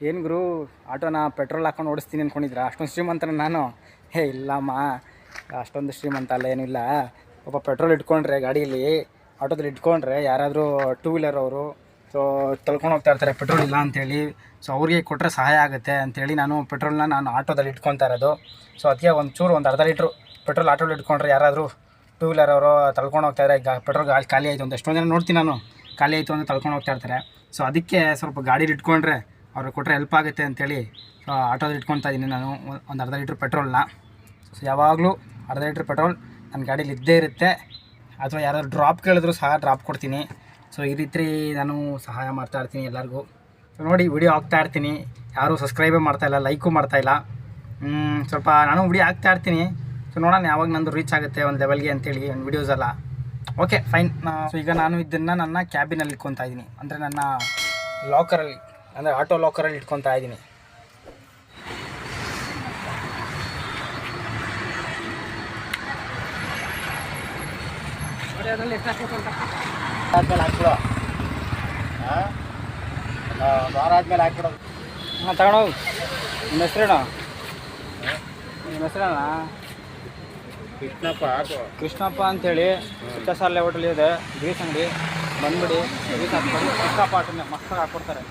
ಏನು ಗುರು, ಆಟೋನ ಪೆಟ್ರೋಲ್ ಹಾಕೊಂಡು ಓಡಿಸ್ತೀನಿ ಅಂದ್ಕೊಂಡಿದ್ರ ಅಷ್ಟೊಂದು ಶ್ರೀಮಂತನ ನಾನು. ಹೇ, ಇಲ್ಲಮ್ಮ. ಅಷ್ಟೊಂದು ಶ್ರೀಮಂತ ಅಲ್ಲ, ಏನೂ ಇಲ್ಲ. ಒಬ್ಬ ಪೆಟ್ರೋಲ್ ಇಟ್ಕೊಂಡ್ರೆ ಗಾಡೀಲಿ, ಆಟೋದಲ್ಲಿ ಇಟ್ಕೊಂಡ್ರೆ ಯಾರಾದರೂ ಟೂ ವೀಲರ್ ಅವರು ಸೊ ತಳ್ಕೊಂಡು ಹೋಗ್ತಾ ಇರ್ತಾರೆ ಪೆಟ್ರೋಲ್ ಇಲ್ಲ ಅಂತೇಳಿ. ಸೊ ಅವ್ರಿಗೆ ಕೊಟ್ಟರೆ ಸಹಾಯ ಆಗುತ್ತೆ ಅಂತೇಳಿ ನಾನು ಪೆಟ್ರೋಲ್ನ ನಾನು ಆಟೋದಲ್ಲಿ ಇಟ್ಕೊತಾ ಇರೋದು. ಸೊ ಅದಕ್ಕೆ ಒಂದು ಚೂರು ಒಂದು ಅರ್ಧ ಲೀಟ್ರು ಪೆಟ್ರೋಲ್ ಆಟೋದಲ್ಲಿ ಇಟ್ಕೊಂಡ್ರೆ ಯಾರಾದರೂ ಟೂ ವೀಲರ್ ಅವರು ತಳ್ಕೊಂಡು ಹೋಗ್ತಾ ಇದ್ದಾರೆ ಈಗ ಪೆಟ್ರೋಲ್ ಗಾಡಿ ಖಾಲಿ ಆಯಿತು ಅಂತ ಎಷ್ಟೊಂದು ಜನ ನೋಡ್ತೀನಿ ನಾನು. ಖಾಲಿ ಆಯಿತು ಅಂತ ತಳ್ಕೊಂಡು ಹೋಗ್ತಾ ಇರ್ತಾರೆ. ಸೊ ಅದಕ್ಕೆ ಸ್ವಲ್ಪ ಗಾಡೀಲಿ ಇಟ್ಕೊಂಡ್ರೆ ಅವ್ರಿಗೆ ಕೊಟ್ಟರೆ ಹೆಲ್ಪ್ ಆಗುತ್ತೆ ಅಂಥೇಳಿ ಸೊ ಆಟೋದಲ್ಲಿ ಇಟ್ಕೊತಾ ಇದ್ದೀನಿ ನಾನು. ಒಂದು ಅರ್ಧ ಲೀಟ್ರ್ ಪೆಟ್ರೋಲ್ನ ಸೊ ಯಾವಾಗಲೂ ಅರ್ಧ ಲೀಟ್ರ್ ಪೆಟ್ರೋಲ್ ನನ್ನ ಗಾಡೀಲಿ ಇದ್ದೇ ಇರುತ್ತೆ. ಅಥವಾ ಯಾರಾದ್ರು ಡ್ರಾಪ್ ಕೇಳಿದ್ರು ಸಹ ಡ್ರಾಪ್ ಕೊಡ್ತೀನಿ. ಸೊ ಈ ರೀತಿ ನಾನು ಸಹಾಯ ಮಾಡ್ತಾ ಇರ್ತೀನಿ ಎಲ್ಲರಿಗೂ. ಸೊ ನೋಡಿ ವಿಡಿಯೋ ಹಾಕ್ತಾ ಇರ್ತೀನಿ. ಯಾರೂ ಸಬ್ಸ್ಕ್ರೈಬೇ ಮಾಡ್ತಾಯಿಲ್ಲ ಲೈಕು ಮಾಡ್ತಾಯಿಲ್ಲ ಸ್ವಲ್ಪ ನಾನು ವಿಡಿಯೋ ಹಾಕ್ತಾ ಇರ್ತೀನಿ. ಸೊ ನೋಡೋಣ ಯಾವಾಗ ನಂದು ರೀಚ್ ಆಗುತ್ತೆ ಒಂದು ಲೆವೆಲ್ಗೆ ಅಂತೇಳಿ ಒಂದು ವಿಡಿಯೋಸ್ ಎಲ್ಲ. ಓಕೆ ಫೈನ್ ಸೊ ಈಗ ನಾನು ಇದನ್ನು ನನ್ನ ಕ್ಯಾಬಿನಲ್ಲಿ ಇಟ್ಕೊತಾ ಇದ್ದೀನಿ ಅಂದರೆ ನನ್ನ ಲಾಕರಲ್ಲಿ ಅಂದರೆ ಆಟೋ ಲಾಕರಲ್ಲಿ ಇಟ್ಕೊತಾ ಇದ್ದೀನಿ. ಆದ್ಮೇಲೆ ಹಾಕ್ಬಿಡು. ವಾರ ಆದಮೇಲೆ ಹಾಕ್ಬಿಡೋದು. ಹಾಂ ತಗೊಂಡೋಗು ನಿಮ್ಮ ಹೆಸ್ರೇನು? ನಿಮ್ಮ ಹೆಸ್ರೇನ ಕೃಷ್ಣಪ್ಪ ಹಾಕು. ಕೃಷ್ಣಪ್ಪ ಅಂತೇಳಿ ಚಿಕ್ಕಸಾಲೆ ಹೋಟೆಲ್ ಇದೆ. ಗ್ರೀಸ್ ಅಂಗಡಿ. ಬಂದ್ಬಿಡಿ. ಗ್ರೀಸ್ ಹಾಕ್ಬಿಡಿ. ಕೃಷ್ಣಪ್ಪ ಆಟೋನೇ ಮಸ್ತಾಗಿ ಹಾಕ್ಕೊಡ್ತಾರೆ.